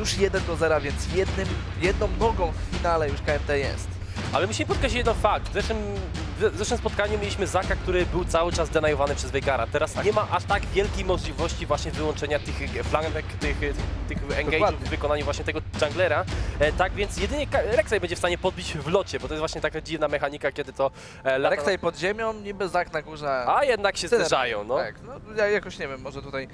Już 1 do 0, więc jednym, jedną nogą w finale już KMT jest. Ale musimy podkreślić jeden fakt. W zeszłym, w zeszłym spotkaniu mieliśmy Zaka, który był cały czas denajowany przez Vegara. Teraz nie ma aż tak wielkiej możliwości właśnie wyłączenia tych flamek, tych, tych engage'ów w wykonaniu właśnie tego junglera. E, tak więc jedynie Rek'Sai będzie w stanie podbić w locie, bo to jest właśnie taka dziwna mechanika, kiedy to e, lata... Rek'Sai pod ziemią, niby Zak na górze. A jednak się Tyle. zderzają, no. Tak, no ja jakoś nie wiem, może tutaj...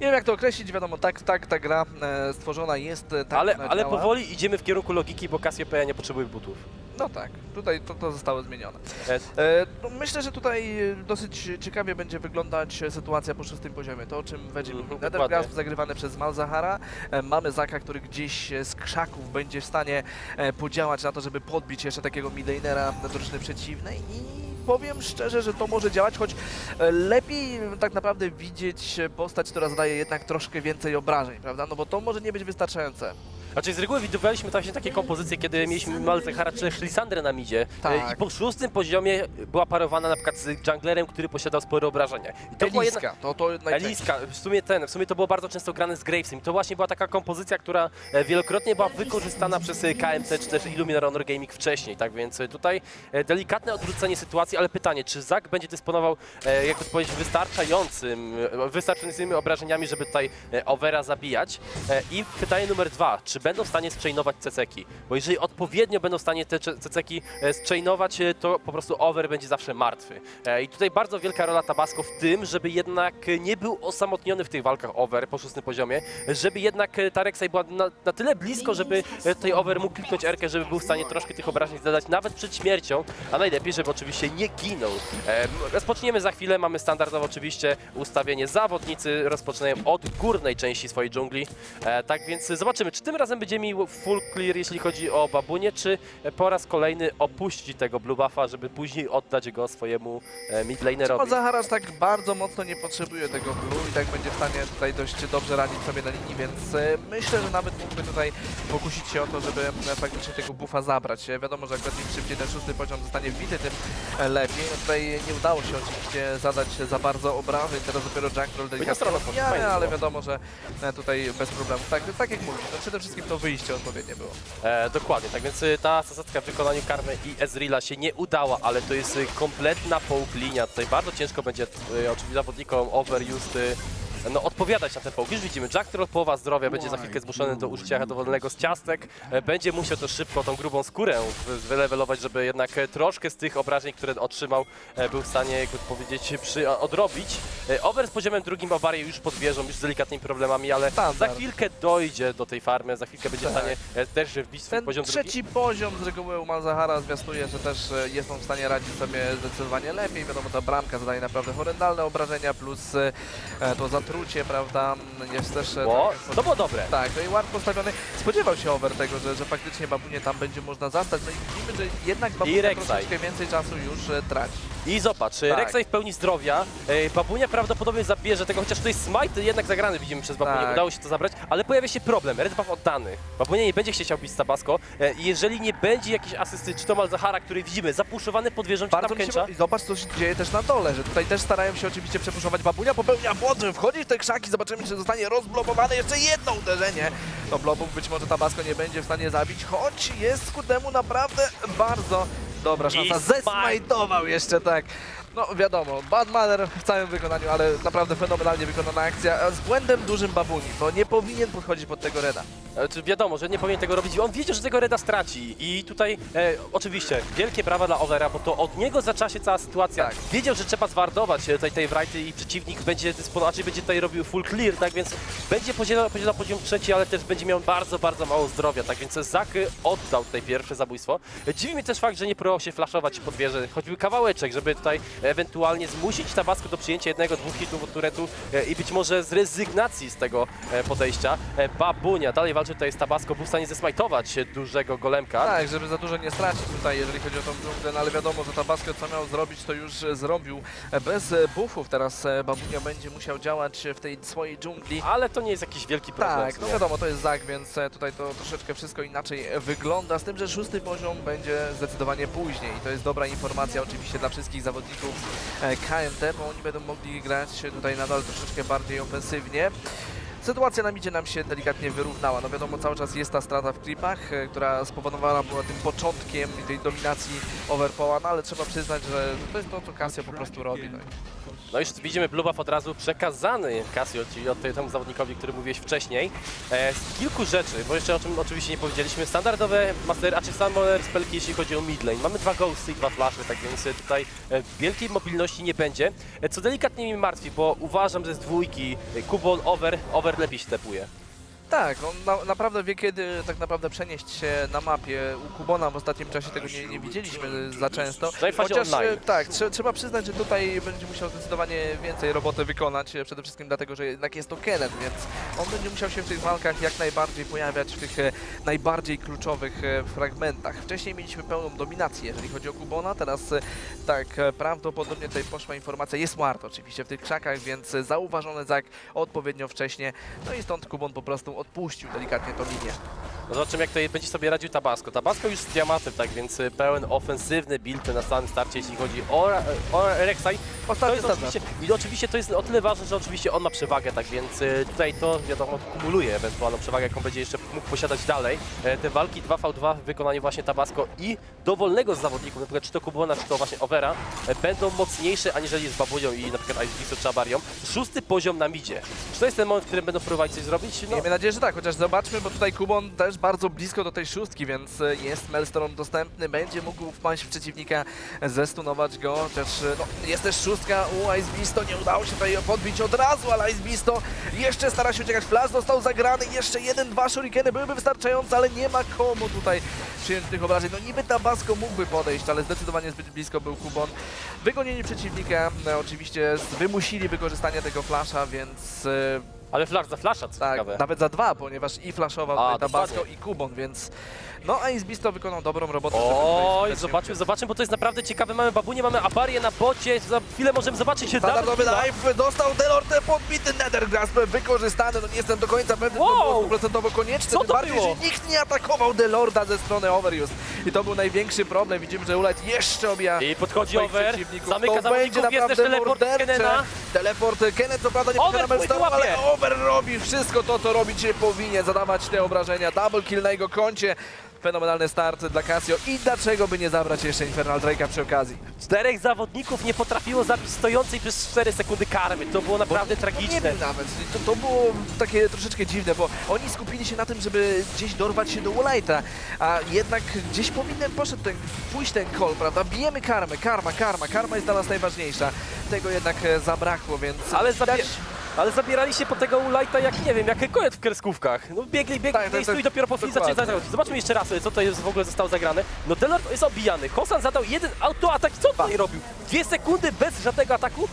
Nie wiem jak to określić, wiadomo, tak, tak ta gra e, stworzona jest, e, tak ale, ale powoli idziemy w kierunku logiki, bo Cassiopeia nie potrzebuje butów. No tak, tutaj to, to zostało zmienione. E, no myślę, że tutaj e, dosyć ciekawie będzie wyglądać e, sytuacja po szóstym poziomie. To o czym Wedzi Mhm, mówi. dokładnie. Nethergrasp zagrywany przez Malzahara. E, mamy Zaka, który gdzieś e, z krzaków będzie w stanie podziałać na to, żeby podbić jeszcze takiego midlanera drużyny przeciwnej i powiem szczerze, że to może działać, choć lepiej tak naprawdę widzieć postać, która zadaje jednak troszkę więcej obrażeń, prawda? No bo to może nie być wystarczające. Znaczy z reguły widywaliśmy właśnie takie kompozycje, kiedy mieliśmy Malzahara czy też Lisandrę na midzie Tak. i po szóstym poziomie była parowana na przykład z junglerem, który posiadał spore obrażenia. I to była jedna... Eliska, to, to. Eliska, w sumie ten, w sumie to było bardzo często grane z Gravesem. To właśnie była taka kompozycja, która e, wielokrotnie była wykorzystana przez e, KMT czy też Illuminar Honor Gaming wcześniej, tak więc e, tutaj delikatne odwrócenie sytuacji, ale pytanie, czy Zak będzie dysponował, e, jakby to powiedzieć, wystarczającym, wystarczającymi obrażeniami, żeby tutaj Overa zabijać? I pytanie numer dwa, czy będą w stanie zchainować ceceki? Bo jeżeli odpowiednio będą w stanie te ceceki e, zchainować, e, to po prostu Over będzie zawsze martwy. E, I tutaj bardzo wielka rola Tabasco w tym, żeby jednak nie był osamotniony w tych walkach Over po szóstym poziomie, żeby jednak ta Rek'Sai była na, na tyle blisko, żeby tutaj Over mógł kliknąć Erkę, żeby był w stanie troszkę tych obrażeń zadać nawet przed śmiercią, a najlepiej, żeby oczywiście nie ginął. Rozpoczniemy za chwilę, mamy standardowo oczywiście ustawienie zawodnicy, rozpoczynają od górnej części swojej dżungli, tak więc zobaczymy, czy tym razem będzie mi full clear, jeśli chodzi o babunię, czy po raz kolejny opuści tego blue buffa, żeby później oddać go swojemu e, midlanerowi. Mazaharasz tak bardzo mocno nie potrzebuje tego blue i tak będzie w stanie tutaj dość dobrze radzić sobie na linii, więc e, myślę, że nawet mógłby tutaj pokusić się o to, żeby e, faktycznie tego buffa zabrać. Wiadomo, że akurat im szybciej ten szósty poziom zostanie wbity, tym lepiej. No tutaj nie udało się oczywiście zadać za bardzo obrażeń, teraz dopiero Junkroll delikatnie ale wiadomo, że tutaj bez problemu. Tak, tak jak mówisz, no przede wszystkim to wyjście odpowiednie było. E, dokładnie, tak więc y, ta zasadzka w wykonaniu Karmy i Ezreala się nie udała, ale to jest y, kompletna połk linia. Tutaj bardzo ciężko będzie y, oczywiście zawodnikom Overused y, no, odpowiadać na ten połk. Już widzimy, Jack Troll połowa zdrowia będzie za chwilkę zmuszony do użycia dowolnego z ciastek. E, będzie musiał to szybko tą grubą skórę wylewelować, żeby jednak e, troszkę z tych obrażeń, które otrzymał, e, był w stanie, jakby to powiedzieć, przy, odrobić. Over z poziomem drugim Bawarię już pod wieżą, już z delikatnymi problemami, ale za Standard. chwilkę dojdzie do tej farmy, za chwilkę będzie w Tak. stanie e, też wbić Ten poziom drugi. trzeci poziom z reguły u Malzahara zwiastuje, że też jest on w stanie radzić sobie zdecydowanie lepiej. Wiadomo, ta bramka zadaje naprawdę horrendalne obrażenia, plus e, e, to zatrucie, prawda, jest też... e, O, tak, to było dobre. tak, no i ład postawiony. Spodziewał się over tego, że, że faktycznie babunie tam będzie można zastać. No i widzimy, że jednak babunia Rek'Sai. troszeczkę więcej czasu już e, traci. I zobacz, Tak. tak. Rek'Sai w pełni zdrowia, e, Babunia prawdopodobnie zabierze tego, chociaż tutaj smite jednak zagrany widzimy przez Babunię, Tak. udało się to zabrać, ale pojawia się problem, red buff oddany. Babunia nie będzie chciał bić Tabasco, e, jeżeli nie będzie jakiejś asysty, czy to Malzahara, który widzimy, zapuszowany pod wieżą, czy Bardzo tam mi się, I zobacz, co się dzieje też na dole, że tutaj też starają się oczywiście przepuszować babunia, popełnia błąd, że wchodzi w te krzaki, zobaczymy, czy zostanie rozblokowane jeszcze jedno uderzenie. To blobów być może Tabasco nie będzie w stanie zabić, choć jest ku temu naprawdę bardzo dobra szansa. Zesmajtował jeszcze tak. No wiadomo, Bad Manner w całym wykonaniu, ale naprawdę fenomenalnie wykonana akcja. A Z błędem dużym babuni, to nie powinien podchodzić pod tego Reda. e, czy wiadomo, że nie powinien tego robić, on wiedział, że tego reda straci i tutaj e, oczywiście wielkie brawa dla Overa, bo to od niego zaczęła się cała sytuacja. Tak. Wiedział, że trzeba zwardować e, tutaj tej Wrighty i przeciwnik będzie raczej będzie tutaj robił full clear, tak więc będzie podzielał, podzielał poziom trzeci, ale też będzie miał bardzo, bardzo mało zdrowia, tak więc Zak e, oddał tutaj pierwsze zabójstwo. E, Dziwi mnie też fakt, że nie próbował się flashować pod wieżę, choćby kawałeczek, żeby tutaj ewentualnie zmusić Tabasco do przyjęcia jednego, dwóch hitów od turetu e, i być może z rezygnacji z tego e, podejścia. E, Babunia dalej walczy tutaj z Tabasco, był w stanie zesmajtować dużego golemka. Tak, żeby za dużo nie stracić tutaj, jeżeli chodzi o tą dżunglę, no ale wiadomo, że Tabasco co miał zrobić, to już zrobił. Bez buffów teraz Babunia będzie musiał działać w tej swojej dżungli. Ale to nie jest jakiś wielki problem. Tak, no wiadomo, to jest Zak, więc tutaj to troszeczkę wszystko inaczej wygląda, z tym, że szósty poziom będzie zdecydowanie później i to jest dobra informacja oczywiście dla wszystkich zawodników KMT, bo oni będą mogli grać tutaj nadal troszeczkę bardziej ofensywnie. sytuacja na midzie nam się delikatnie wyrównała. No wiadomo, cały czas jest ta strata w creepach, e, która spowodowana była tym początkiem tej dominacji Overpoła, no ale trzeba przyznać, że to jest to, co Casio po prostu robi. No. No już widzimy blue buff od razu przekazany Casio, czyli od temu zawodnikowi, który mówiłeś wcześniej. E, z kilku rzeczy, bo jeszcze o czym oczywiście nie powiedzieliśmy, standardowe master, a czy standardowe spelki, jeśli chodzi o mid lane. Mamy dwa ghosty i dwa flashy, tak więc e, tutaj e, wielkiej mobilności nie będzie. E, co delikatnie mnie martwi, bo uważam, że z dwójki Kubon, over, over lepiej się tepuje. Tak, on na, naprawdę wie kiedy tak naprawdę przenieść się na mapie. U Kubona w ostatnim czasie tego nie, nie widzieliśmy za często. Chociaż online. e, tak, trze, trzeba przyznać, że tutaj będzie musiał zdecydowanie więcej roboty wykonać, e, przede wszystkim dlatego, że jednak jest to Kenen, więc on będzie musiał się w tych walkach jak najbardziej pojawiać w tych e, najbardziej kluczowych fragmentach. Wcześniej mieliśmy pełną dominację, jeżeli chodzi o Kubona, teraz tak, prawdopodobnie tutaj poszła informacja, jest Ward oczywiście w tych krzakach, więc zauważony Zak odpowiednio wcześnie, no i stąd Kubon po prostu odpuścił delikatnie to linię. No zobaczymy jak tutaj będzie sobie radził Tabasco. Tabasco już z diamantem, tak więc e, pełen ofensywny build na samym starcie, jeśli chodzi o, Ra- o Rek'Sai. To Ostatni jest standard. oczywiście, I oczywiście to jest o tyle ważne, że oczywiście on ma przewagę, tak więc e, tutaj to wiadomo kumuluje ewentualną przewagę, jaką będzie jeszcze mógł posiadać dalej. E, Te walki 2v2 w wykonaniu właśnie Tabasco i dowolnego z zawodników, na przykład czy to Kubona, czy to właśnie Overa, e, będą mocniejsze aniżeli z Babunią i na przykład Ice czy Abarią. Szósty poziom na midzie. Czy to jest ten moment, w którym będą próbować coś zrobić? No, Miejmy nadzieję, że tak, chociaż zobaczmy, bo tutaj Kubon też bardzo blisko do tej szóstki, więc e, jest Maelstrom dostępny, będzie mógł wpaść w przeciwnika, zestunować go, chociaż e, no, jest też szóstka u Ice Beasto, nie udało się tutaj podbić od razu, ale Ice Beasto jeszcze stara się uciekać, Flash został zagrany, jeszcze jeden, dwa shurikeny byłyby wystarczające, ale nie ma komu tutaj przyjąć tych obrażeń. No niby Tabasco mógłby podejść, ale zdecydowanie zbyt blisko był Kubon. Wygonieni przeciwnika, no, oczywiście wymusili wykorzystanie tego Flasha, więc... e, ale flash za flasha, co tak, ciekawe. nawet za dwa, ponieważ i flashował A, Tabasco i Kubon, więc no Ice Beast wykonał dobrą robotę. Oj, zobaczmy, zobaczmy, bo to jest naprawdę ciekawe. Mamy babunię, mamy abarię na bocie, za chwilę możemy zobaczyć się Standardowy live dostał Delorte podbity Nethergrasp wykorzystany, no nie jestem do końca pewny, Wow! to było stuprocentowo konieczne, Co to bardziej, było? że nikt nie atakował Delorda ze strony Overuse i to był największy problem, widzimy, że Ulight jeszcze obija I podchodzi over, zamyka to będzie zawodników, jest naprawdę teleport. Kenena. Teleport Kenneth co prawda nie Over Melstone'u, ale. Over robi wszystko to, co robić się powinien, zadawać te obrażenia. Double kill na jego koncie. Fenomenalny start dla Casio i dlaczego by nie zabrać jeszcze Infernal Drake'a przy okazji? Czterech zawodników nie potrafiło zabić stojącej przez 4 sekundy karmy. To było naprawdę Nie tragiczne. wiem nawet, to, to było takie troszeczkę dziwne, bo oni skupili się na tym, żeby gdzieś dorwać się do Wallite'a, a jednak gdzieś powinien poszedł ten, pójść ten call, prawda? Bijemy karmę, karma, karma, karma jest dla nas najważniejsza. Tego jednak e, zabrakło, więc Ale, widać- zabie ale zabierali się po tego Ulajta jak, nie wiem, jak kojet w kreskówkach. No biegli, biegli Tak, tak, tak, miejscu tak, i dopiero po chwili zaczęli zagrać. Zobaczmy jeszcze raz, co to jest w ogóle zostało zagrane. No Delort jest obijany. Hosan zadał jeden autoatak. Co on tutaj robił? Dwie sekundy bez żadnego ataku?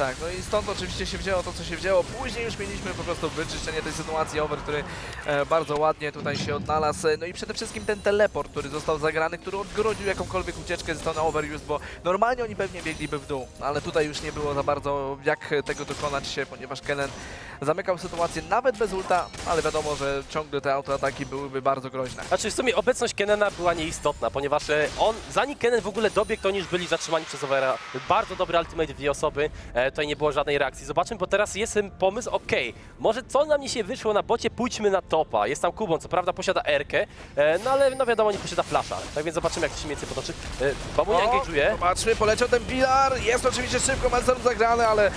Tak, no i stąd oczywiście się wzięło to, co się wzięło. Później już mieliśmy po prostu wyczyszczenie tej sytuacji, Over, który e, bardzo ładnie tutaj się odnalazł. E, No i przede wszystkim ten teleport, który został zagrany, który odgrodził jakąkolwiek ucieczkę ze strony Overuse, bo normalnie oni pewnie biegliby w dół, ale tutaj już nie było za bardzo jak tego dokonać się, ponieważ Kellen zamykał sytuację nawet bez ulta, ale wiadomo, że ciągle te autoataki byłyby bardzo groźne. Znaczy w sumie obecność Kenena była nieistotna, ponieważ e, on, zanim Kenen w ogóle dobiegł, to oni już byli zatrzymani przez Overa. Bardzo dobry ultimate dwie osoby, e, tutaj nie było żadnej reakcji. Zobaczmy, bo teraz jest pomysł, okej, może co nam się wyszło na bocie, pójdźmy na topa. Jest tam Kubon, co prawda posiada Erkę, e, no ale no wiadomo, nie posiada flasha. Tak więc zobaczymy, jak to się więcej potoczy. E, Babunia engage'uje. Zobaczmy, poleciał ten pilar, jest oczywiście szybko Mancerum zagrany, ale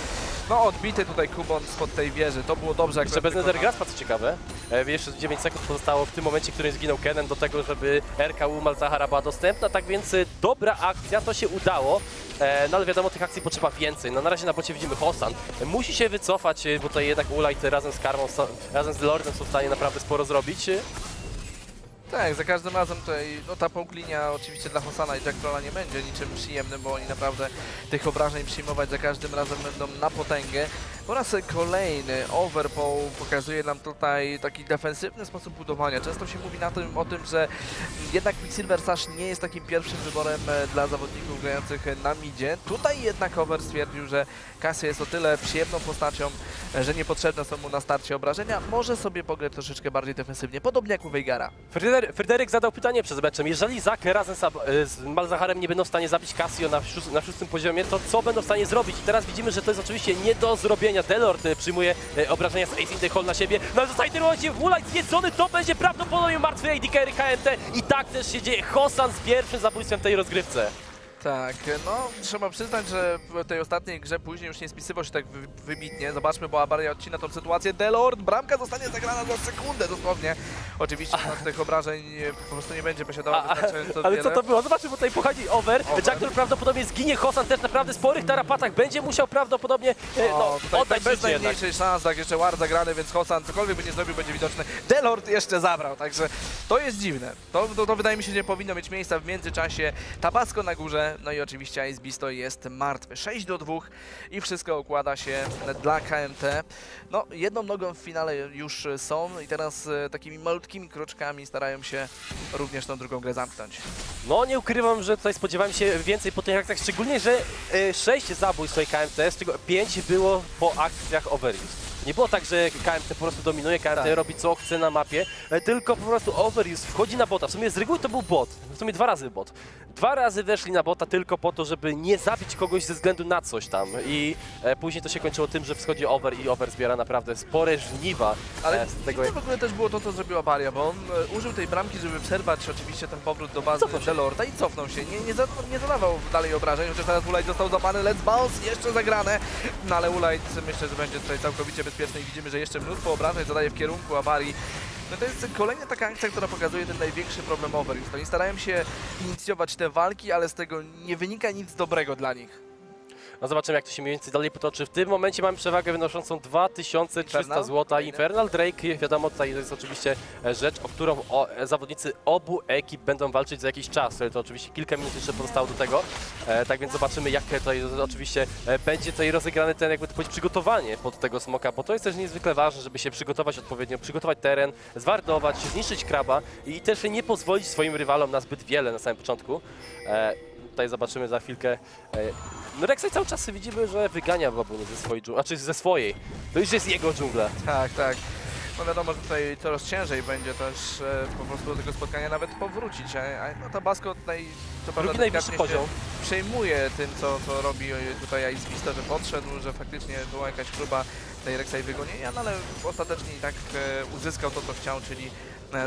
no odbity tutaj Kubon spod tej wieży. To było dobrze Jeszcze bez Nethergraspa, co ciekawe. E, jeszcze 9 sekund pozostało w tym momencie, w którym zginął Kenen, do tego, żeby Erka u Malzahara była dostępna, tak więc e, dobra akcja, to się udało. E, no ale wiadomo, tych akcji potrzeba więcej. No na razie na bocie widzimy Hosan. Musi się wycofać, e, bo tutaj jednak Ulight razem z Karmą, razem z Lordem są w stanie naprawdę sporo zrobić. Tak, za każdym razem tutaj, no ta połklinia oczywiście dla Hosana i Jack Trolla nie będzie niczym przyjemnym, bo oni naprawdę tych obrażeń przyjmować za każdym razem będą na potęgę. Po raz kolejny Overpool pokazuje nam tutaj taki defensywny sposób budowania. Często się mówi na tym, o tym, że jednak Quicksilver Sash nie jest takim pierwszym wyborem e, dla zawodników grających na midzie. Tutaj jednak Over stwierdził, że Cassie jest o tyle przyjemną postacią, że niepotrzebne są mu na starcie obrażenia. Może sobie pograć troszeczkę bardziej defensywnie, podobnie jak u. Fryder- Fryderyk zadał pytanie przed meczem. Jeżeli Zak razem z, e, z Malzaharem nie będą w stanie zabić Casio na, na szóstym poziomie, to co będą w stanie zrobić? I teraz widzimy, że to jest oczywiście nie do zrobienia. Obrażenia. Delord e, przyjmuje e, obrażenia z Ace in the Hall na siebie. No ale zostaje momencie Mulaj zjedzony, to będzie prawdopodobnie martwy AD carry KMT i tak też się dzieje. Hosan z pierwszym zabójstwem tej rozgrywce. Tak, no trzeba przyznać, że w tej ostatniej grze później już nie spisywał się tak wy wybitnie. Zobaczmy, bo Abaria odcina tą sytuację. Delord, bramka zostanie zagrana za sekundę dosłownie. Oczywiście no, tych obrażeń po prostu nie będzie posiadała A, a, wystarczająco ale wiele. co to było? Zobaczmy, bo tutaj pochodzi over. Over. Jackal prawdopodobnie zginie. Hosan też na naprawdę sporych tarapatach będzie musiał prawdopodobnie e, no, tutaj oddać bez życie jednak. najmniejszej szans, tak jeszcze War zagrany, więc Hosan cokolwiek by nie zrobił, będzie widoczny. Delord jeszcze zabrał, także to jest dziwne. To, to, to wydaje mi się, że nie powinno mieć miejsca w międzyczasie. Tabasco na górze, no i oczywiście Ice Beast to jest martwy. 6 do 2 i wszystko układa się dla KMT. No, jedną nogą w finale już są i teraz e, takimi malutkimi kroczkami starają się również tą drugą grę zamknąć. No nie ukrywam, że tutaj spodziewałem się więcej po tych akcjach, szczególnie, że e, 6 zabójstw tutaj KMT, z czego 5 było po akcjach Overuse. Nie było tak, że KMT po prostu dominuje, KMT Tak. robi co chce na mapie, e, tylko po prostu Overuse wchodzi na bota. W sumie z reguły to był bot, w sumie dwa razy bot. Dwa razy weszli na bota tylko po to, żeby nie zabić kogoś ze względu na coś tam i e, później to się kończyło tym, że wschodzi Over i Over zbiera naprawdę spore żniwa Ale e, z tego. to w ogóle też było to, co zrobiła Baria, bo on użył tej bramki, żeby przerwać oczywiście ten powrót do bazy. Delorta i cofnął się. Nie, nie, za, nie zadawał dalej obrażeń, chociaż teraz Ulajt został złapany, let's bounce, jeszcze zagrane. No ale Ulajt myślę, że będzie tutaj całkowicie bezpieczny i widzimy, że jeszcze mnóstwo obrażeń zadaje w kierunku Abarii. No to jest kolejna taka akcja, która pokazuje ten największy problem Overuse. Oni starają się inicjować te walki, ale z tego nie wynika nic dobrego dla nich. No zobaczymy, jak to się mniej więcej dalej potoczy. W tym momencie mamy przewagę wynoszącą 2300 Infernal? zł. Infernal Drake, wiadomo, tutaj to jest oczywiście e, rzecz, o którą o, e, zawodnicy obu ekip będą walczyć za jakiś czas. To oczywiście kilka minut jeszcze pozostało do tego. E, tak więc zobaczymy, jak tutaj oczywiście e, będzie tutaj rozegrany ten, jakby to powiedzieć, przygotowanie pod tego smoka, bo to jest też niezwykle ważne, żeby się przygotować odpowiednio, przygotować teren, zwardować, zniszczyć kraba i też nie pozwolić swoim rywalom na zbyt wiele na samym początku. E, tutaj zobaczymy za chwilkę. E, no Rek'Sai cały czas widzimy, że wygania babuny ze swojej dżungli, znaczy ze swojej. To już jest jego dżungla. Tak, tak. No wiadomo, że tutaj coraz ciężej będzie też e, po prostu do tego spotkania nawet powrócić, a, a no Tabasco tutaj co Drugi najwyższy delikatnie się poziom. przejmuje tym, co, co robi tutaj Ice Vista, że podszedł, że faktycznie była jakaś próba tej Rek'Sai wygonienia, no ale ostatecznie i tak e, uzyskał to, co chciał, czyli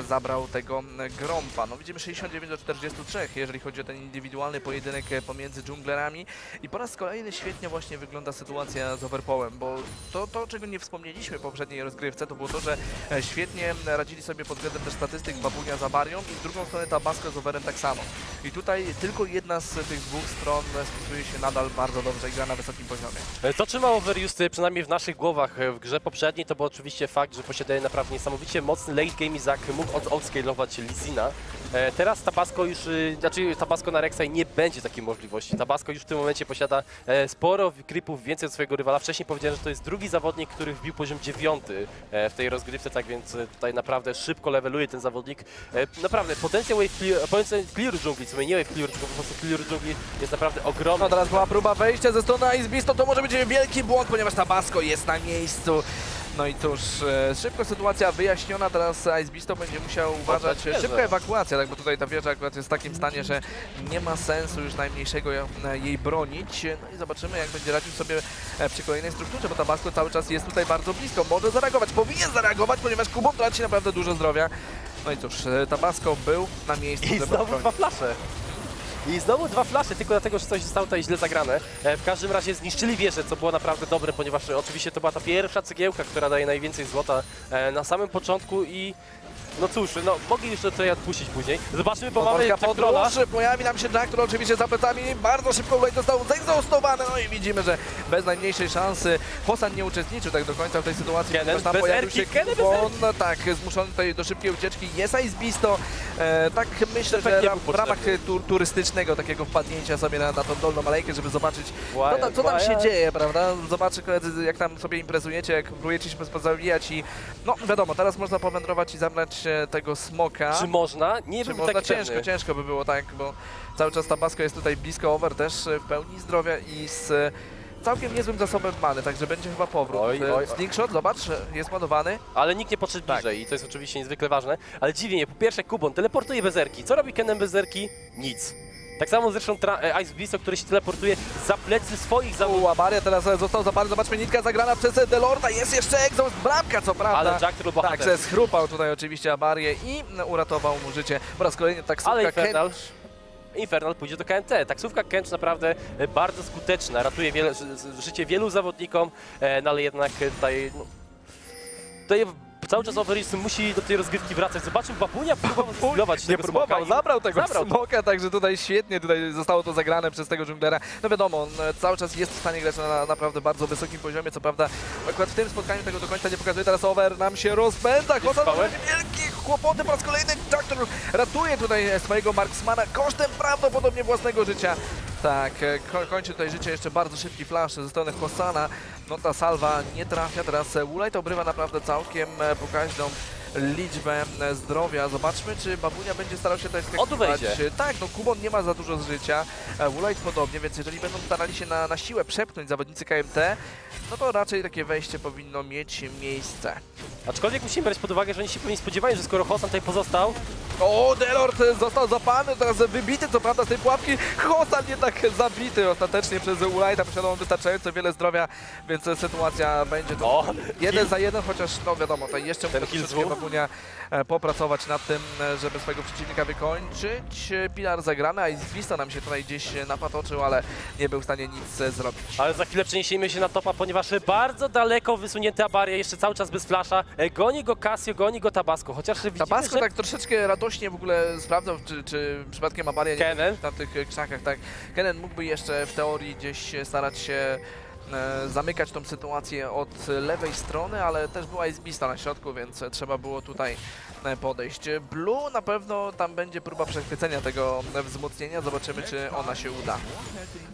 zabrał tego e, Grompa. No widzimy 69 do 43, jeżeli chodzi o ten indywidualny pojedynek e, pomiędzy dżunglerami i po raz kolejny świetnie właśnie wygląda sytuacja z Overpołem, bo to, to czego nie wspomnieliśmy w poprzedniej rozgrywce, to było to, że e, świetnie radzili sobie pod względem też statystyk Babunia za Barią i w drugą stronę Tabasco z Overem tak samo. I tutaj tylko jedna z tych dwóch stron e, spisuje się nadal bardzo dobrze i gra na wysokim poziomie. E, To, czy ma Overused, przynajmniej w naszych głowach e, w grze poprzedniej, to był oczywiście fakt, że posiadają naprawdę niesamowicie mocny late game Izak, mógł outscalować Lizina. E, Teraz Tabasco już, y, znaczy Tabasco na Rek'Sai nie będzie takiej możliwości. Tabasco już w tym momencie posiada e, sporo creepów więcej od swojego rywala. Wcześniej powiedziałem, że to jest drugi zawodnik, który wbił poziom dziewiąty e, w tej rozgrywce, tak więc e, tutaj naprawdę szybko leveluje ten zawodnik. E, Naprawdę, potencjał wave clear, potencjał clear dżungli, co nie wave clear, tylko po prostu clear dżungli jest naprawdę ogromny. No teraz była próba wejścia ze strony Ice Beast, to może być wielki błąd, ponieważ Tabasco jest na miejscu. No i cóż, e, szybko sytuacja wyjaśniona, teraz Ice Beast będzie musiał uważać, wieżę. szybka ewakuacja, tak, bo tutaj ta wieża akurat jest w takim stanie, że nie ma sensu już najmniejszego e, jej bronić. No i zobaczymy, jak będzie radził sobie e, przy kolejnej strukturze, bo Tabasco cały czas jest tutaj bardzo blisko, może zareagować, powinien zareagować, ponieważ Kubon traci naprawdę dużo zdrowia. No i cóż, e, Tabasco był na miejscu, I znowu dwa flasze. I znowu dwa flasze, tylko dlatego, że coś zostało tutaj źle zagrane. E, W każdym razie zniszczyli wieżę, co było naprawdę dobre, ponieważ oczywiście to była ta pierwsza cegiełka, która daje najwięcej złota e, na samym początku i no cóż, no mogli jeszcze tutaj odpuścić później. Zobaczmy, bo mamy Powolka Jackrolla. podróż, pojawi nam się Jack, który oczywiście za plecami bardzo szybko tutaj został zegzostowany, no i widzimy, że bez najmniejszej szansy Hosan nie uczestniczył tak do końca w tej sytuacji, ponieważ tam bez pojawił erki, się Kubon, no tak, zmuszony tutaj do szybkiej ucieczki, jest Ice Bisto, e, tak myślę, że ra- w ramach potrzebny. tur turystycznego takiego wpadnięcia sobie na, na tą dolną alejkę, żeby zobaczyć co tam, co tam się dzieje, prawda? Zobaczy koledzy, jak tam sobie imprezujecie, jak próbujecie się pozabijać i no wiadomo, teraz można powędrować i zabrać e, tego smoka. Czy można? Nie Czy można? taki Ciężko, pewny. ciężko by było tak, bo cały czas Tabasco jest tutaj blisko over też w pełni zdrowia i z e, całkiem niezłym zasobem many, także będzie chyba powrót. Oj, E, oj. Slingshot, zobacz, jest ładowany. Ale nikt nie podszedł Tak. bliżej i to jest oczywiście niezwykle ważne. Ale dziwnie, po pierwsze Kubon teleportuje bez erki. Co robi Kennen bez erki? Nic. Tak samo zresztą e, Ice Beast, który się teleportuje za plecy swoich zawodników. U, Amaria teraz został zapalony, zobaczmy, nitka zagrana przez Delorda, jest jeszcze Exhaust, bramka co prawda. Ale Jack to bohater. Także schrupał tutaj oczywiście Amarię i uratował mu życie. Po raz kolejny taksówka Ale Infernal, pójdzie do KNT. Taksówka Kench naprawdę e, bardzo skuteczna, ratuje wiele, ży- ży- życie wielu zawodnikom, e, no ale jednak tutaj, no, tutaj cały czas Overeast musi do tej rozgrywki wracać. Zobaczmy, Babunia próbował zeskalować Nie próbował, smoka zabrał tego zabrał smoka, także tutaj świetnie tutaj zostało to zagrane przez tego dżunglera. No wiadomo, on e, cały czas jest w stanie grać na naprawdę bardzo wysokim poziomie, co prawda akurat w tym spotkaniu tego do końca nie pokazuje. Teraz over nam się rozpędza, Kosa wielkie kłopoty po raz kolejny. Który ratuje tutaj swojego Marksmana kosztem prawdopodobnie własnego życia. Tak, e, ko kończy tutaj życie jeszcze bardzo szybki flash ze strony Hossana. No ta salwa nie trafia, teraz e, Woolite obrywa naprawdę całkiem e, pokaźną liczbę e, zdrowia. Zobaczmy, czy Babunia będzie starał się tutaj skakiwać. Tak, no Kubon nie ma za dużo z życia, e, Woolite podobnie, więc jeżeli będą starali się na, na siłę przepchnąć zawodnicy KMT, no to raczej takie wejście powinno mieć miejsce. Aczkolwiek musimy brać pod uwagę, że oni się pewnie spodziewają, że skoro Hosan tutaj pozostał, O, Delord został zapalny, teraz wybity co prawda z tej pułapki. Hosan jednak zabity ostatecznie przez Ulajta, posiadał on wystarczająco wiele zdrowia, więc sytuacja będzie tu o, jeden za jeden, chociaż no wiadomo, tutaj jeszcze Ten dwóch. Babunia e, popracować nad tym, żeby swojego przeciwnika wykończyć. Pilar zagrany, a Izbista nam się tutaj gdzieś napatoczył, ale nie był w stanie nic e, zrobić. Ale za chwilę przeniesiemy się na topa, ponieważ bardzo daleko wysunięty Abaria, jeszcze cały czas bez flasza. E, Goni go Casio, goni go Tabasco, chociaż widzimy, Tabasco że tak troszeczkę radośnie w ogóle sprawdzał, czy, czy przypadkiem Abaria nie Kenen. na tych e, krzakach, tak. Kenen mógłby jeszcze w teorii gdzieś starać się zamykać tą sytuację od lewej strony, ale też była Izbista na środku, więc e, trzeba było tutaj e, podejść. Blue na pewno tam będzie próba przechwycenia tego e, wzmocnienia, zobaczymy czy ona się uda.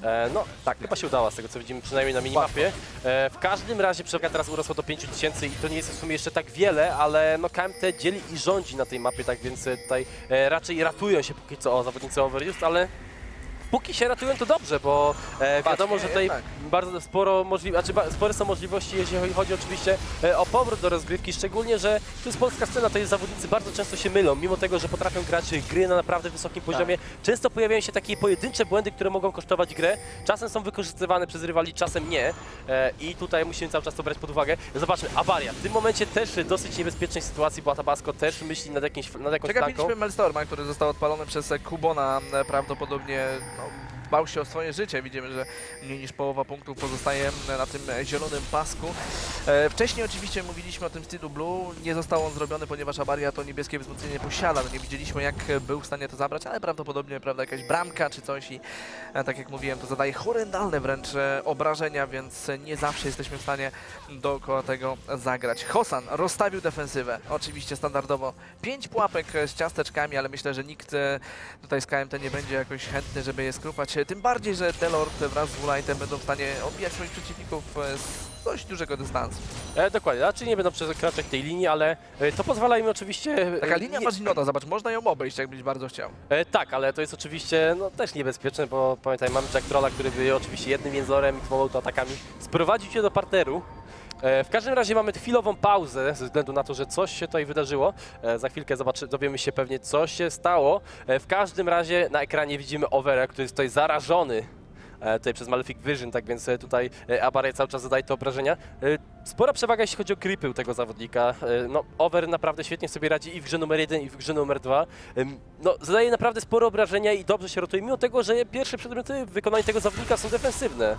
E, no tak, chyba się udała z tego co widzimy przynajmniej na minimapie. E, w każdym razie przewaga teraz urosła do 5000 i to nie jest w sumie jeszcze tak wiele, ale no KMT dzieli i rządzi na tej mapie, tak więc e, tutaj e, raczej ratują się póki co o zawodnicy Overused, ale póki się ratują to dobrze, bo e, wiadomo, że tutaj jednak. bardzo sporo możli- znaczy, spore są możliwości, jeśli chodzi oczywiście e, o powrót do rozgrywki, szczególnie, że to jest polska scena, to jest zawodnicy bardzo często się mylą, mimo tego, że potrafią grać gry na naprawdę wysokim poziomie, często pojawiają się takie pojedyncze błędy, które mogą kosztować grę, czasem są wykorzystywane przez rywali, czasem nie e, i tutaj musimy cały czas to brać pod uwagę. Zobaczmy, awaria, w tym momencie też dosyć niebezpiecznej sytuacji, bo Tabasco też myśli nad, jakimś, nad jakąś. Przegapiliśmy Melstorma, który został odpalony przez Kubona, prawdopodobnie no, Welcome. Bał się o swoje życie. Widzimy, że mniej niż połowa punktów pozostaje na tym zielonym pasku. E, wcześniej oczywiście mówiliśmy o tym Steedu Blue, nie został on zrobiony, ponieważ Abaria to niebieskie wzmocnienie posiada. No, nie widzieliśmy jak był w stanie to zabrać, ale prawdopodobnie prawda, jakaś bramka czy coś i e, tak jak mówiłem, to zadaje horrendalne wręcz e, obrażenia, więc nie zawsze jesteśmy w stanie dookoła tego zagrać. Hosan rozstawił defensywę, oczywiście standardowo. Pięć pułapek z ciasteczkami, ale myślę, że nikt tutaj z KMT nie będzie jakoś chętny, żeby je skrupać. Tym bardziej, że Delord wraz z Wulajtem będą w stanie odbijać swoich przeciwników e, z dość dużego dystansu. E, dokładnie, raczej nie będą przekraczać tej linii, ale e, to pozwala im oczywiście... e, Taka linia nie- Marzinota, zobacz, można ją obejść, jakbyś bardzo chciał. E, tak, ale to jest oczywiście no, też niebezpieczne, bo pamiętaj, mamy Jack Trolla, który by oczywiście jednym jęzorem i dwoma atakami sprowadził cię do parteru. E, w każdym razie mamy chwilową pauzę ze względu na to, że coś się tutaj wydarzyło. E, za chwilkę zobaczy, dowiemy się pewnie, co się stało. E, w każdym razie na ekranie widzimy Overa, który jest tutaj zarażony tutaj przez Malefic Vision, tak więc tutaj e, Abarej cały czas zadaje te obrażenia. Spora przewaga, jeśli chodzi o creepy u tego zawodnika. No, Over naprawdę świetnie sobie radzi i w grze numer jeden, i w grze numer dwa. Ym, No, zadaje naprawdę spore obrażenia i dobrze się rotuje, mimo tego, że pierwsze przedmioty w wykonaniu tego zawodnika są defensywne.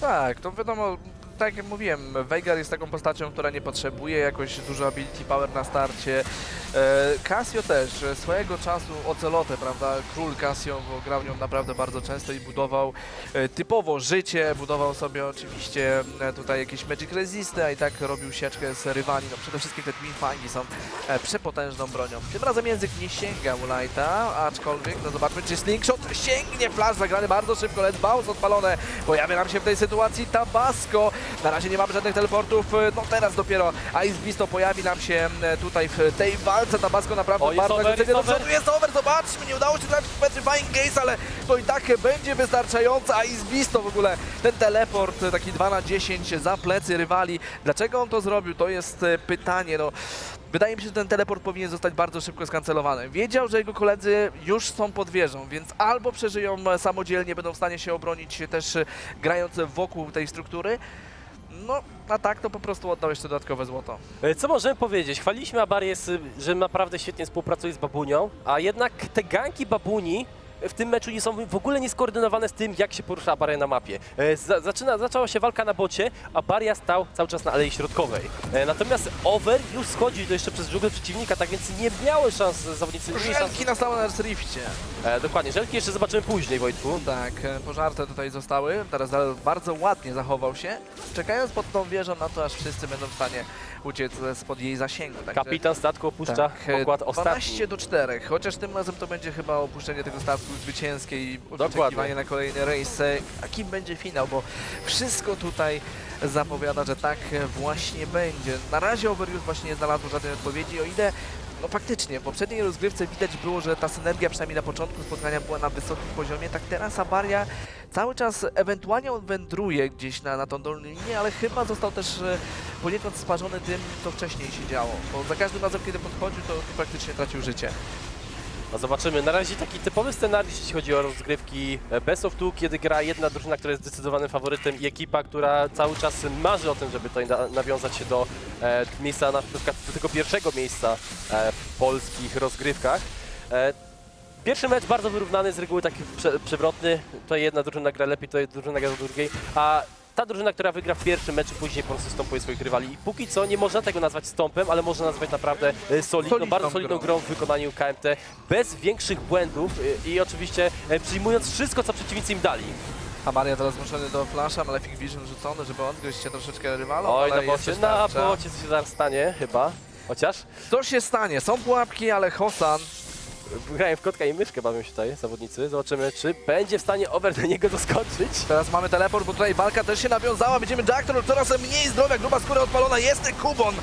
Tak, to wiadomo, tak jak mówiłem, Veigar jest taką postacią, która nie potrzebuje jakoś dużo ability power na starcie. E, Casio też, swojego czasu Ocelotę, prawda, król Casio, bo grał nią naprawdę bardzo często i budował e, typowo życie, budował sobie oczywiście e, tutaj jakieś Magic Resisty, a i tak robił sieczkę z rywali. No przede wszystkim te Twin Fangi są przepotężną bronią. Tym razem język nie sięga Ulajta, aczkolwiek, no zobaczmy, czy Slingshot sięgnie, flash zagrany bardzo szybko, Let's Bounce odpalone, pojawia nam się w tej sytuacji Tabasco, na razie nie mamy żadnych teleportów, e, no teraz dopiero Ice Beast pojawi nam się e, tutaj w tej walce, Tabasco naprawdę O, bardzo over, agresywnie do jest over. przodu, jest over, zobaczmy, nie udało się trafić w Petrifying Gaze, ale to i tak będzie wystarczające, Ice Beast to w ogóle ten teleport, e, taki 2 na 10 za plecy rywali, dlaczego on to zrobił, to jest pytanie, no wydaje mi się, że ten teleport powinien zostać bardzo szybko skancelowany. Wiedział, że jego koledzy już są pod wieżą, więc albo przeżyją samodzielnie, będą w stanie się obronić też grając wokół tej struktury, no, a tak to po prostu oddał jeszcze dodatkowe złoto. E, Co możemy powiedzieć? Chwaliliśmy Abarius, y, że naprawdę świetnie współpracuje z Babunią, a jednak te ganki Babuni w tym meczu nie są w ogóle nieskoordynowane z tym, jak się porusza Abaria na mapie. E, za- Zaczyna, zaczęła się walka na bocie, Abaria stał cały czas na alei środkowej. E, Natomiast Over już schodzi to jeszcze przez dżunglę przeciwnika, tak więc nie miały szans zawodnicy. Mieli szans. Żelki na samym Rifcie. E, dokładnie, żelki jeszcze zobaczymy później, Wojtku. Tak, e, pożarte tutaj zostały. Teraz bardzo ładnie zachował się, czekając pod tą wieżą na to, aż wszyscy będą w stanie uciec spod jej zasięgu. Także- Kapitan statku opuszcza e, pokład ostatni. 12 do 4, chociaż tym razem to będzie chyba opuszczenie tego statku zwycięskie i Dokładnie. oczekiwanie na kolejny rejs. E, A kim będzie finał, bo wszystko tutaj zapowiada, że tak właśnie będzie. Na razie Overuse właśnie nie znalazło żadnej odpowiedzi, o ile no faktycznie, w poprzedniej rozgrywce widać było, że ta synergia przynajmniej na początku spotkania była na wysokim poziomie, tak teraz Abaria cały czas ewentualnie on wędruje gdzieś na, na tą dolną linię, ale chyba został też e, poniekąd sparzony tym, co wcześniej się działo, bo za każdym razem, kiedy podchodził, to praktycznie tracił życie. No zobaczymy. Na razie taki typowy scenariusz, jeśli chodzi o rozgrywki Best of Two, kiedy gra jedna drużyna, która jest zdecydowanym faworytem i ekipa, która cały czas marzy o tym, żeby tutaj na, nawiązać się do e, miejsca, na przykład do tego pierwszego miejsca e, w polskich rozgrywkach. E, Pierwszy mecz bardzo wyrównany, z reguły taki prze, przewrotny. Tutaj jedna drużyna gra lepiej, tutaj drużyna gra do drugiej, a ta drużyna, która wygra w pierwszym meczu, później po prostu stąpuje swoich rywali. I póki co nie można tego nazwać stąpem, ale można nazwać naprawdę e, solidną, Solidną bardzo solidną grą. grą w wykonaniu KMT, bez większych błędów e, i oczywiście e, przyjmując wszystko, co przeciwnicy im dali. Abaria teraz zmuszony do flasha, Malefic Vision rzucony, żeby odgryźć się troszeczkę rywalom, Oj, ale na jest bocie, na bocie coś się zaraz stanie chyba. Chociaż Co się stanie? Są pułapki, ale Hosan grają w kotka i myszkę, bawią się tutaj zawodnicy. Zobaczymy, czy będzie w stanie Over do niego doskoczyć. Teraz mamy teleport, bo tutaj walka też się nawiązała. Widzimy Jack, który coraz mniej zdrowia, gruba skóra odpalona. Jest Kubon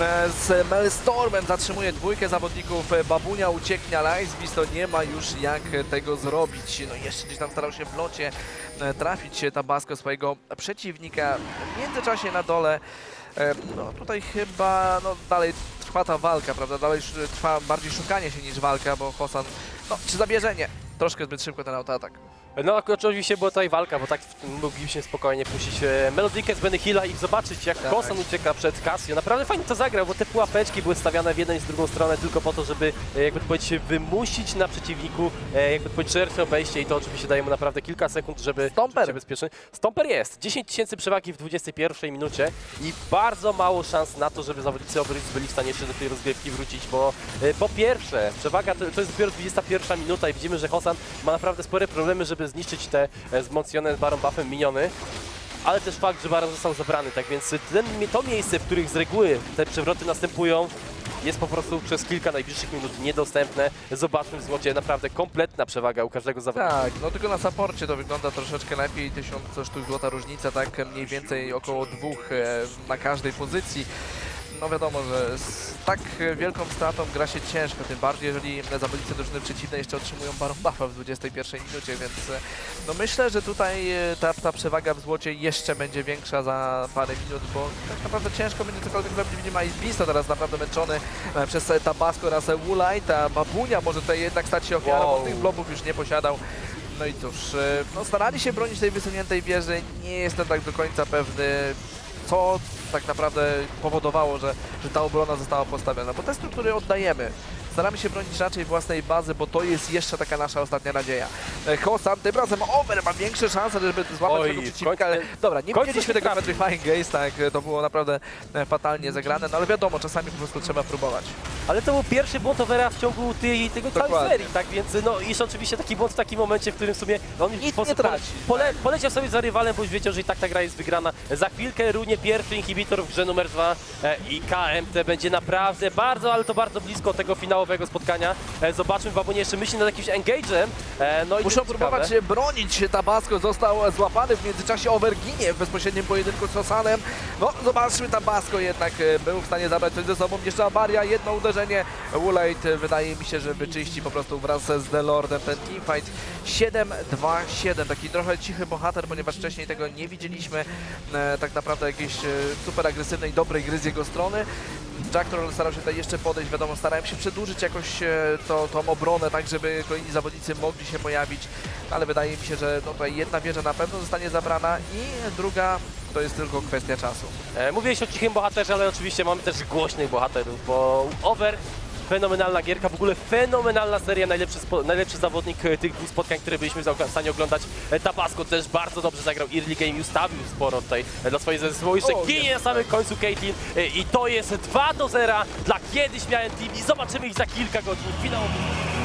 e, z Melstormem. Zatrzymuje dwójkę zawodników. E, Babunia ucieknie, ale to nie ma już jak tego zrobić. No jeszcze gdzieś tam starał się w locie e, trafić Tabasco swojego przeciwnika. W międzyczasie na dole no tutaj chyba no, dalej trwa ta walka, prawda? Dalej trwa bardziej szukanie się niż walka, bo Hosan, no czy zabierze? Nie. Troszkę zbyt szybko ten autoatak. No oczywiście była tutaj walka, bo tak mogliśmy spokojnie puścić e, Melodikę z Benny Hilla i zobaczyć jak Tak. Kosan ucieka przed Casio. Naprawdę fajnie to zagrał, bo te pułapeczki były stawiane w jedną i z drugą stronę tylko po to, żeby e, jakby powiedzieć wymusić na przeciwniku e, jakby powiedzieć szersze obejście i to oczywiście daje mu naprawdę kilka sekund, żeby Stomper. się bezpieczny. Stomper jest. 10 tysięcy przewagi w 21 minucie i bardzo mało szans na to, żeby zawodnicy Obrys byli w stanie jeszcze do tej rozgrywki wrócić, bo po pierwsze przewaga to, to jest dopiero 21 minuta i widzimy, że Hosan ma naprawdę spore problemy, żeby zniszczyć te e, wzmocnione Baron Buffem miniony. Ale też fakt, że Baron został zabrany, tak więc ten, to miejsce, w których z reguły te przewroty następują, jest po prostu przez kilka najbliższych minut niedostępne. Zobaczmy w złocie naprawdę kompletna przewaga u każdego zawodnika. Tak, no tylko na saporcie to wygląda troszeczkę lepiej, 1000 sztuk złota różnica, tak mniej więcej około dwóch e, na każdej pozycji. No wiadomo, że z tak wielką stratą gra się ciężko, tym bardziej jeżeli zawodnicy drużyny przeciwnej jeszcze otrzymują Baron Buffa w 21 minucie, więc e, no myślę, że tutaj e, ta, ta przewaga w złocie jeszcze będzie większa za parę minut, bo tak naprawdę ciężko będzie cokolwiek zrobić. Widzimy Ice teraz naprawdę męczony e, przez Tabasco oraz Woolite, ta Babunia może tutaj jednak stać się ofiarą, Wow. bo tych blobów już nie posiadał. No i cóż, no starali się bronić tej wysuniętej wieży, nie jestem tak do końca pewny, co tak naprawdę powodowało, że, że ta obrona została postawiona, bo te struktury oddajemy. Staramy się bronić raczej własnej bazy, bo to jest jeszcze taka nasza ostatnia nadzieja. E, Hosan tym razem Over ma większe szanse, żeby złapać Oj, tego przeciwnika, ale dobra, nie widzieliśmy tego. Petrifying Gaze, tak, e, to było naprawdę e, fatalnie zagrane, no ale wiadomo, czasami po prostu trzeba próbować. Ale to był pierwszy błąd Overa w ciągu tej, tego całej serii, tak więc no iż oczywiście taki błąd w takim momencie, w którym w sumie on już Nic po- nie traci. pole, poleciał sobie za rywalem, bo już wiedział, że i tak ta gra jest wygrana. Za chwilkę runie pierwszy inhibitor w grze numer dwa e, i KMT będzie naprawdę bardzo, ale to bardzo blisko tego finałowego spotkania. E, zobaczmy, Babunie jeszcze myśli nad jakimś engage'em. E, no i Muszą próbować ciekawe. się bronić. Tabasco został złapany w międzyczasie Overginie w bezpośrednim pojedynku z Sosanem. No, zobaczmy, Tabasco jednak e, był w stanie zabrać coś ze sobą. Jeszcze awaria, jedno uderzenie. Woolite wydaje mi się, że wyczyści po prostu wraz z The Lordem ten teamfight. 7-2-7, taki trochę cichy bohater, ponieważ wcześniej tego nie widzieliśmy. Tak naprawdę jakiejś super agresywnej, dobrej gry z jego strony. Jack Troll starał się tutaj jeszcze podejść, wiadomo, starałem się przedłużyć jakoś e, to, tą obronę, tak żeby kolejni zawodnicy mogli się pojawić, ale wydaje mi się, że no tutaj jedna wieża na pewno zostanie zabrana i druga to jest tylko kwestia czasu. E, Mówiłeś o cichym bohaterze, ale oczywiście mamy też głośnych bohaterów, bo Over fenomenalna gierka, w ogóle fenomenalna seria, najlepszy, najlepszy zawodnik e, tych dwóch spotkań, które byliśmy w stanie oglądać. E, Tabasco też bardzo dobrze zagrał, early game ustawił sporo tutaj e, dla swojej zespołu. Jeszcze ginie na samym końcu Caitlyn i to jest 2 do 0 dla kiedyś miałem team i zobaczymy ich za kilka godzin. Finałowy